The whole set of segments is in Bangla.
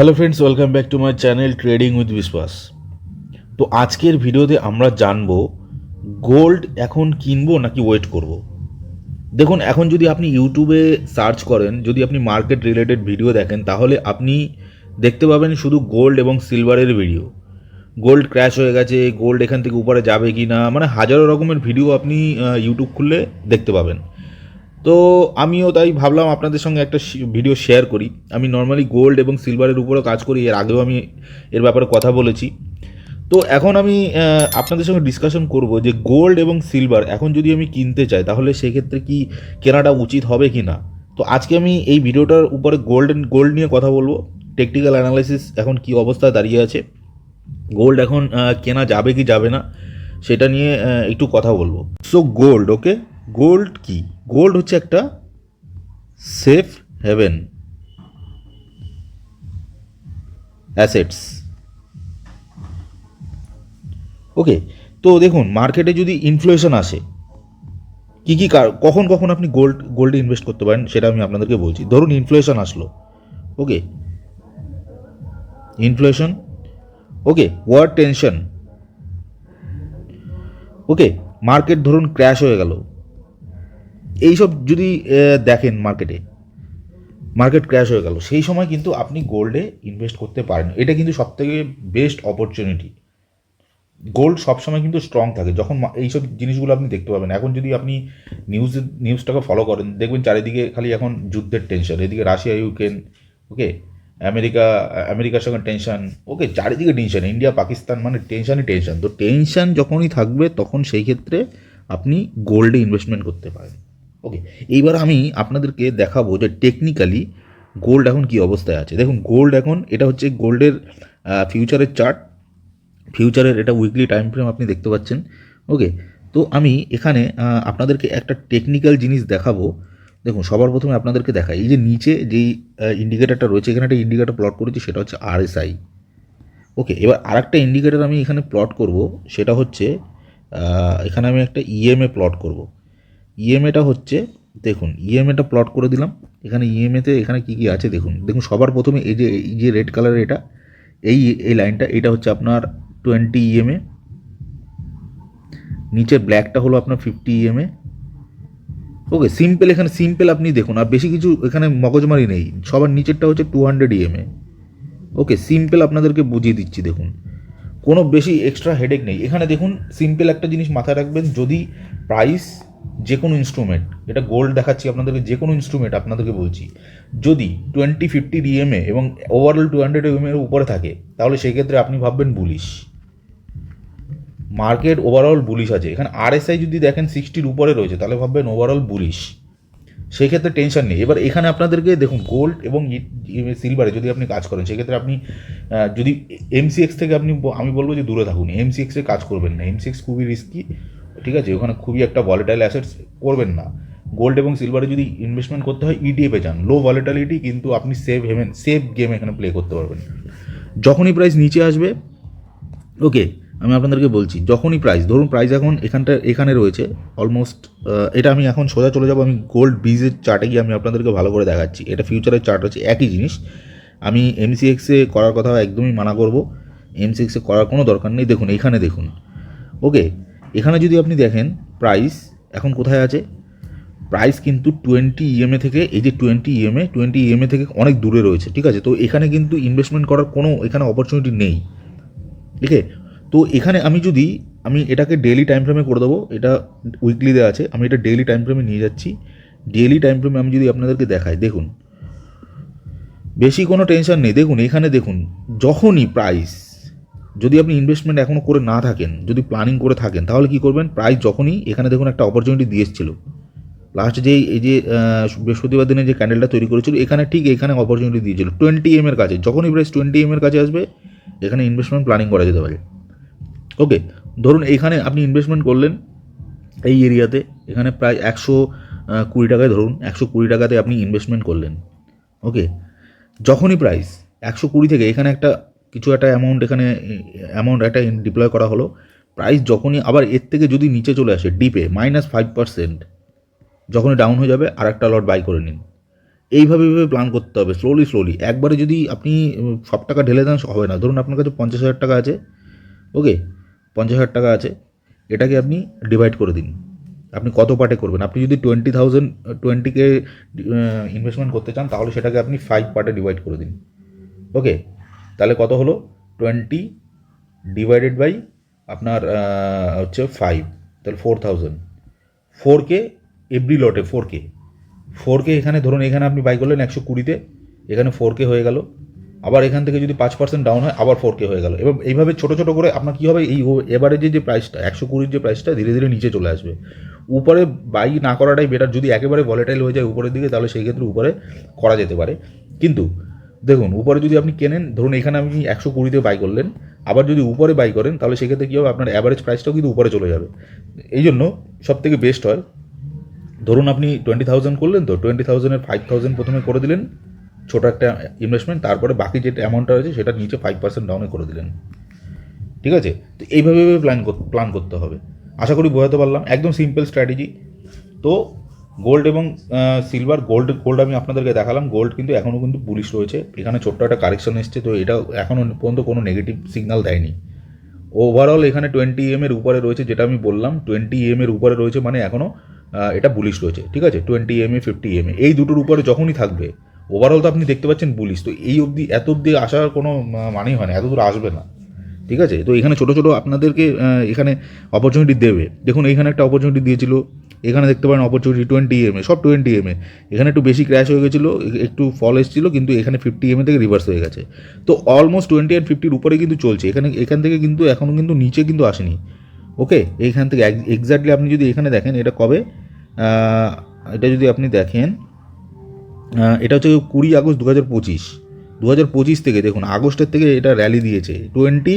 Hello friends welcome back to my channel trading with Biswas তো আজকের ভিডিওতে আমরা জানব গোল্ড এখন কিনবো নাকি ওয়েট করব। দেখুন, এখন যদি আপনি ইউটিউবে সার্চ করেন, যদি আপনি মার্কেট রিলেটেড ভিডিও দেখেন, তাহলে আপনি দেখতে পাবেন শুধু গোল্ড এবং সিলভারের ভিডিও গোল্ড ক্র্যাশ হয়ে গেছে গোল্ড এখান থেকে উপরে যাবে কি না মানে হাজারো রকমের ভিডিও আপনি ইউটিউব খুললে দেখতে পাবেন। তো আমিও তাই ভাবলাম আপনাদের সঙ্গে একটা ভিডিও শেয়ার করি। আমি নর্মালি গোল্ড এবং সিলভারের উপরেও কাজ করি, এর আগেও আমি এর ব্যাপারে কথা বলেছি। তো এখন আমি আপনাদের সঙ্গে ডিসকাশন করব যে গোল্ড এবং সিলভার এখন যদি আমি কিনতে চাই, তাহলে সেক্ষেত্রে কি কেনাটা উচিত হবে কি না? তো আজকে আমি এই ভিডিওটার উপরে গোল্ড গোল্ড নিয়ে কথা বলব। টেকনিক্যাল অ্যানালাইসিস এখন কি অবস্থায় দাঁড়িয়ে আছে। গোল্ড এখন কেনা যাবে কি যাবে না, সেটা নিয়ে একটু কথা বলব। সো গোল্ড ওকে গোল্ড কি? গোল্ড হচ্ছে একটা সেফ হেভেন অ্যাসেটস। ওকে, তো দেখুন, মার্কেটে যদি ইনফ্লেশন আসে, কী কী কখন কখন আপনি গোল্ড, গোল্ডে ইনভেস্ট করতে পারেন সেটা আমি আপনাদেরকে বলছি। ধরুন ইনফ্লেশন আসলো, okay? Inflation, okay? War tension, okay? Market ধরুন ক্র্যাশ হয়ে গেল এইসব যদি দেখেন মার্কেটে মার্কেট ক্র্যাশ হয়ে গেল, সেই সময় কিন্তু আপনি গোল্ডে ইনভেস্ট করতে পারেন। এটা কিন্তু সবথেকে বেস্ট অপরচুনিটি গোল্ড সবসময় কিন্তু স্ট্রং থাকে। যখন এইসব জিনিসগুলো আপনি দেখতে পাবেন। এখন যদি আপনি নিউজ নিউজটাকে ফলো করেন, দেখবেন চারিদিকে খালি এখন যুদ্ধের টেনশন এদিকে রাশিয়া, ইউক্রেন ওকে আমেরিকা, আমেরিকার সঙ্গে টেনশন ওকে চারিদিকে টেনশন ইন্ডিয়া, পাকিস্তান মানে টেনশনই টেনশন তো টেনশন যখনই থাকবে, তখন সেই ক্ষেত্রে আপনি গোল্ডে ইনভেস্টমেন্ট করতে পারেন। ওকে এইবার আমি আপনাদেরকে দেখাবো যে টেকনিক্যালি গোল্ড এখন কি অবস্থায় আছে। দেখুন গোল্ড এখন, এটা হচ্ছে গোল্ডের ফিউচারের চার্ট ফিউচারের এটা উইকলি টাইম ফ্রেম আপনি দেখতে পাচ্ছেন। ওকে তো আমি এখানে আপনাদেরকে একটা টেকনিক্যাল জিনিস দেখাবো। দেখুন, সবার প্রথমে আপনাদেরকে দেখাই। এই যে নিচে যেই ইন্ডিকেটারটা রয়েছে, এখানে একটা ইন্ডিকেটার প্লট করেছি, সেটা হচ্ছে আরএসআই ওকে এবার আরেকটা ইন্ডিকেটার আমি এখানে প্লট করব, সেটা হচ্ছে এখানে আমি একটা ইএমএ প্লট করব। ইএমএটা হচ্ছে, দেখুন ইএমএটা প্লট করে দিলাম। এখানে ইএমএতে এখানে কী কী আছে দেখুন। দেখুন, সবার প্রথমে এই যে এই যে রেড কালারের এটা, এই এই লাইনটা এটা হচ্ছে আপনার টোয়েন্টি ইএমএ নিচের ব্ল্যাকটা হলো আপনার ফিফটি ইএমএ ওকে সিম্পল এখানে সিম্পল আপনি দেখুন, আর বেশি কিছু এখানে মগজমারি নেই। সবার নিচেরটা হচ্ছে two hundred EMA okay simple আপনাদেরকে বুঝিয়ে দিচ্ছি, দেখুন। কোনো বেশি এক্সট্রা হেডেক নেই। এখানে দেখুন সিম্পল একটা জিনিস মাথায় রাখবেন, যদি প্রাইস যে কোনো ইনস্ট্রুমেন্ট এটা গোল্ড দেখাচ্ছি আপনাদেরকে যে কোনো ইনস্ট্রুমেন্ট আপনাদেরকে বলছি, যদি টোয়েন্টি ফিফটি ডিএমএ এবং ওভারঅল টু হান্ড্রেড এর উপরে থাকে, তাহলে সেক্ষেত্রে আপনি ভাববেন বুলিশ মার্কেট ওভারঅল বুলিশ আছে। এখানে আরএসআই যদি দেখেন সিক্সটির উপরে রয়েছে, তাহলে ভাববেন ওভারঅল বুলিশ সেক্ষেত্রে টেনশন নেই। এবার এখানে আপনাদেরকে দেখুন গোল্ড এবং সিলভারে যদি আপনি কাজ করেন সেক্ষেত্রে আপনি যদি এমসিএক্স থেকে আপনি আমি বলব যে দূরে থাকুন। এমসিএক্সে কাজ করবেন না। এমসিএক্স খুবই রিস্কি ঠিক আছে? ওখানে খুবই একটা ভলেটাইল অ্যাসেটস করবেন না। গোল্ড এবং সিলভারে যদি ইনভেস্টমেন্ট করতে হয় ইডিএফে যান। লো ভলেটালিটি কিন্তু আপনি সেভ হেভেন সেভ গেম এখানে প্লে করতে পারবেন। যখনই প্রাইস নিচে আসবে ওকে আমি আপনাদেরকে বলছি, যখনই প্রাইস ধরুন প্রাইস এখন এখানটা, এখানে রয়েছে অলমোস্ট এটা আমি এখন সোজা চলে যাব, আমি গোল্ড বিজের চার্টে গিয়ে আমি আপনাদেরকে ভালো করে দেখাচ্ছি। এটা ফিউচারের চার্ট হচ্ছে একই জিনিস। আমি এমসিএক্সে করার কথা একদমই মানা করব। এমসিএক্সে করার কোনো দরকার নেই। দেখুন, এখানে দেখুন ওকে এখানে যদি আপনি দেখেন প্রাইস এখন কোথায় আছে? প্রাইস কিন্তু টোয়েন্টি ইএমএ থেকে, এই যে টোয়েন্টি ইএমএ টোয়েন্টি ইএমএ থেকে অনেক দূরে রয়েছে, ঠিক আছে? তো এখানে কিন্তু ইনভেস্টমেন্ট করার কোনো এখানে অপরচুনিটি নেই, ঠিক আছে? তো এখানে আমি যদি, আমি এটাকে ডেলি টাইম ফ্রেমে করে দেবো, এটা উইকলি দেওয়া আছে, আমি এটা ডেলি টাইম ফ্রেমে নিয়ে যাচ্ছি। ডেলি টাইম ফ্রেমে আমি যদি আপনাদেরকে দেখাই, দেখুন। বেশি কোনো টেনশন নেই, দেখুন, এখানে দেখুন, যখনই প্রাইস যদি আপনি ইনভেস্টমেন্ট এখনও করে না থাকেন, যদি প্ল্যানিং করে থাকেন, তাহলে কি করবেন? প্রাইস যখনই এখানে দেখুন একটা অপরচুনিটি দিয়ে এসেছিল। লাস্ট যে এই যে বৃহস্পতিবার দিনে যে ক্যান্ডেলটা তৈরি করেছিল, এখানে ঠিক এখানে অপরচুনিটি দিয়েছিল। টোয়েন্টি এম এর কাছে, যখনই প্রাইস টোয়েন্টি এম এর কাছে আসবে, এখানে ইনভেস্টমেন্ট প্ল্যানিং করা যেতে পারে। ওকে ধরুন এখানে আপনি ইনভেস্টমেন্ট করলেন এই এরিয়াতে এখানে প্রায় একশো কুড়ি টাকায় ধরুন, একশো কুড়ি টাকাতে আপনি ইনভেস্টমেন্ট করলেন। ওকে যখনই প্রাইস একশো কুড়ি থেকে, এখানে একটা কিছু একটা অ্যামাউন্ট এখানে অ্যামাউন্ট একটা ডিপ্লয় করা হলো। প্রাইস যখনই, আবার এর থেকে যদি নিচে চলে আসে ডিপে মাইনাস ফাইভ পার্সেন্ট যখনই ডাউন হয়ে যাবে আর একটা লট বাই করে নিন। এইভাবে এইভাবে প্ল্যান করতে হবে স্লোলি স্লোলি একবারে যদি আপনি সব টাকা ঢেলে দেন, হবে না। ধরুন আপনার কাছে পঞ্চাশ হাজার টাকা আছে ওকে পঞ্চাশ হাজার টাকা আছে, এটাকে আপনি ডিভাইড করে দিন। আপনি কত পার্টে করবেন? আপনি যদি টোয়েন্টি থাউজেন্ড টোয়েন্টিকে ইনভেস্টমেন্ট করতে চান, তাহলে সেটাকে আপনি ফাইভ পার্টে ডিভাইড করে দিন। ওকে তাহলে কত হলো? টোয়েন্টি ডিভাইডেড বাই আপনার হচ্ছে ফাইভ তাহলে four thousand four K every লটে ফোর কে ফোর কে এখানে ধরুন, এখানে আপনি বাই করলেন একশো কুড়িতে, এখানে ফোর কে হয়ে গেল। আবার এখান থেকে যদি পাঁচ পার্সেন্ট ডাউন হয়, আবার ফোর কে হয়ে গেল। এবং এইভাবে ছোটো ছোটো করে আপনার কী হবে? এই এবারে যে যে প্রাইসটা একশো কুড়ির যে প্রাইসটা ধীরে ধীরে নিচে চলে আসবে। উপরে বাই না করাটাই বেটার যদি একেবারে ভলেটাইল হয়ে যায় উপরের দিকে, তাহলে সেই ক্ষেত্রে উপরে করা যেতে পারে। কিন্তু দেখুন, উপরে যদি আপনি কেনেন, ধরুন এখানে আপনি একশো কুড়িতে বাই করলেন, আবার যদি উপরে বাই করেন, তাহলে সেক্ষেত্রে কী হবে? আপনার অ্যাভারেজ প্রাইসটাও কিন্তু উপরে চলে যাবে। এই জন্য সব থেকে বেস্ট হয়, ধরুন আপনি টোয়েন্টি থাউজেন্ড করলেন তো টোয়েন্টি থাউজেন্ডের ফাইভ থাউজেন্ড প্রথমে করে দিলেন, ছোটো একটা ইনভেস্টমেন্ট তারপরে বাকি যে অ্যামাউন্টটা রয়েছে সেটা নিচে ফাইভ পার্সেন্ট ডাউনে করে দিলেন। ঠিক আছে? তো এইভাবে প্ল্যান প্ল্যান করতে হবে। আশা করি বোঝাতে পারলাম। একদম সিম্পল স্ট্র্যাটেজি তো গোল্ড এবং সিলভার গোল্ড গোল্ড আমি আপনাদেরকে দেখালাম। গোল্ড কিন্তু এখনও কিন্তু পুলিশ রয়েছে। এখানে ছোট্ট একটা কারেকশন এসছে, তো এটা এখনও পর্যন্ত কোনো নেগেটিভ সিগন্যাল দেয়নি। ওভারঅল এখানে টোয়েন্টি এম এর উপরে রয়েছে, যেটা আমি বললাম। টোয়েন্টি এম এর উপরে রয়েছে মানে এখনও এটা বুলিশ রয়েছে, ঠিক আছে? Twenty M A fifty M A. এই দুটোর উপরে যখনই থাকবে ওভারঅল তো আপনি দেখতে পাচ্ছেন বুলিশ তো এই অবধি, এত অবধি আসার কোনো মানেই হয় না, এত দূর আসবে না, ঠিক আছে? তো এখানে ছোটো ছোটো আপনাদেরকে এখানে অপরচুনিটি দেবে। দেখুন, এইখানে একটা অপরচুনিটি দিয়েছিল এখানে দেখতে পারেন অপরচুনিটি টোয়েন্টি এম এ সব টোয়েন্টি এম এ এখানে একটু বেশি ক্র্যাশ হয়ে গেছিল একটু ফল এসেছিল, কিন্তু এখানে ফিফটি এম এ থেকে রিভার্স হয়ে গেছে। তো অলমোস্ট টোয়েন্টি অ্যান্ড ফিফটির উপরে কিন্তু চলছে। এখানে, এখান থেকে কিন্তু এখনও কিন্তু নিচে কিন্তু আসেনি। ওকে? এইখান থেকে এক্স্যাক্টলি আপনি যদি এখানে দেখেন, এটা কবে? এটা যদি আপনি দেখেন এটা হচ্ছে কুড়ি আগস্ট দু হাজার পঁচিশ। দু হাজার পঁচিশ থেকে দেখুন, আগস্টের থেকে এটা র্যালি দিয়েছে। টোয়েন্টি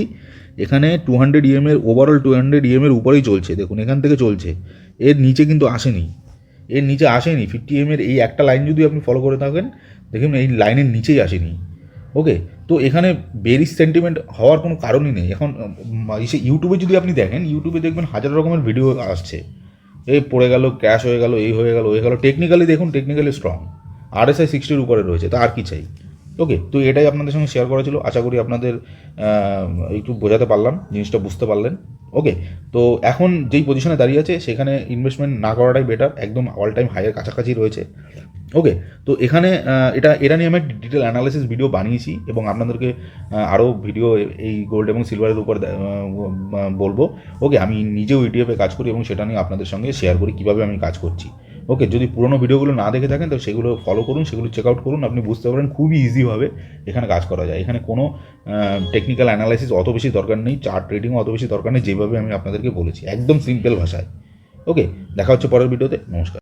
এখানে টু হান্ড্রেড ইএমের ওভারঅল টু হান্ড্রেড ইএমের উপরেই চলছে। দেখুন, এখান থেকে চলছে। এর নিচে কিন্তু আসেনি। এর নিচে আসেনি। ফিফটি এমের এই একটা লাইন যদি আপনি ফলো করে থাকেন, দেখুন এই লাইনের নিচেই আসেনি। ওকে তো এখানে বেরিস সেন্টিমেন্ট হওয়ার কোনো কারণই নেই। এখন ইসে ইউটিউবে যদি আপনি দেখেন ইউটিউবে দেখবেন হাজার রকমের ভিডিও আসছে। এই পড়ে গেল ক্র্যাশ হয়ে গেল, এই হয়ে গেল হয়ে গেল। টেকনিক্যালি দেখুন টেকনিক্যালি স্ট্রং আরএসআই সিক্সটির উপরে রয়েছে, তা আর কি চাই? ওকে তো এটাই আপনাদের সঙ্গে শেয়ার করা ছিল। আশা করি আপনাদের একটু বোঝাতে পারলাম, জিনিসটা বুঝতে পারলেন। ওকে তো এখন যেই পজিশনে দাঁড়িয়ে আছে, সেখানে ইনভেস্টমেন্ট না করাটাই বেটার একদম অল টাইম হাইয়ের কাছাকাছি রয়েছে। ওকে তো এখানে এটা এটা নিয়ে আমি ডিটেল অ্যানালাইসিস ভিডিও বানিয়েছি এবং আপনাদেরকে আরও ভিডিও এই গোল্ড এবং সিলভারের উপর বলব। ওকে আমি নিজেও ইটিএফে কাজ করি এবং সেটা নিয়ে আপনাদের সঙ্গে শেয়ার করি, কীভাবে আমি কাজ করছি। ওকে, যদি পুরোনো ভিডিওগুলো না দেখে থাকেন তো সেগুলো ফলো করুন, সেগুলো চেক আউট করুন, আপনি বুঝতে পারেন খুবই ইজিভাবে এখানে কাজ করা যায়। এখানে কোনো টেকনিক্যাল অ্যানালাইসিস অত বেশি দরকার নেই চার্ট ট্রেডিংও অত বেশি দরকার নেই, যেভাবে আমি আপনাদেরকে বলেছি, একদম সিম্পল ভাষায়। ওকে দেখা হচ্ছে পরের ভিডিওতে, নমস্কার।